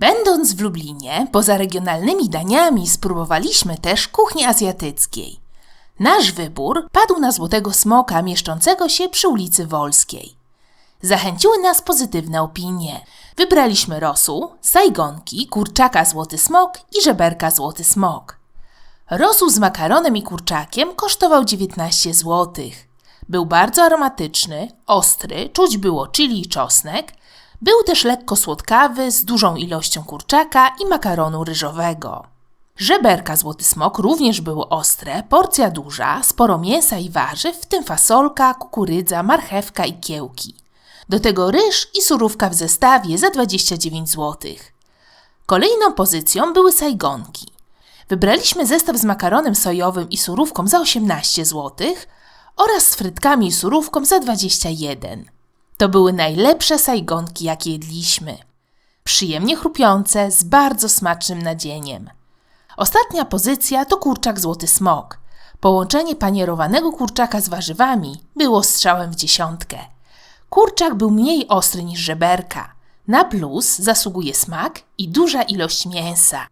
Będąc w Lublinie, poza regionalnymi daniami spróbowaliśmy też kuchni azjatyckiej. Nasz wybór padł na złotego smoka mieszczącego się przy ulicy Wolskiej. Zachęciły nas pozytywne opinie. Wybraliśmy rosół, sajgonki, kurczaka złoty smok i żeberka złoty smok. Rosół z makaronem i kurczakiem kosztował 19 zł. Był bardzo aromatyczny, ostry, czuć było chili i czosnek. Był też lekko słodkawy, z dużą ilością kurczaka i makaronu ryżowego. Żeberka złoty smok również były ostre, porcja duża, sporo mięsa i warzyw, w tym fasolka, kukurydza, marchewka i kiełki. Do tego ryż i surówka w zestawie za 29 zł. Kolejną pozycją były sajgonki. Wybraliśmy zestaw z makaronem sojowym i surówką za 18 zł oraz z frytkami i surówką za 21. To były najlepsze sajgonki, jakie jedliśmy. Przyjemnie chrupiące, z bardzo smacznym nadzieniem. Ostatnia pozycja to kurczak złoty smok. Połączenie panierowanego kurczaka z warzywami było strzałem w dziesiątkę. Kurczak był mniej ostry niż żeberka. Na plus zasługuje smak i duża ilość mięsa.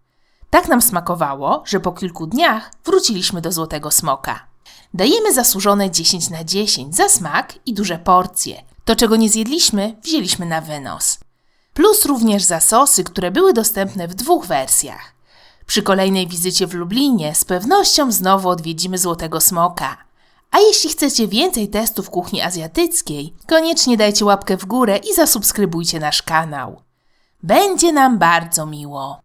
Tak nam smakowało, że po kilku dniach wróciliśmy do złotego smoka. Dajemy zasłużone 10 na 10 za smak i duże porcje. To, czego nie zjedliśmy, wzięliśmy na wynos. Plus również za sosy, które były dostępne w dwóch wersjach. Przy kolejnej wizycie w Lublinie z pewnością znowu odwiedzimy Złotego Smoka. A jeśli chcecie więcej testów kuchni azjatyckiej, koniecznie dajcie łapkę w górę i zasubskrybujcie nasz kanał. Będzie nam bardzo miło.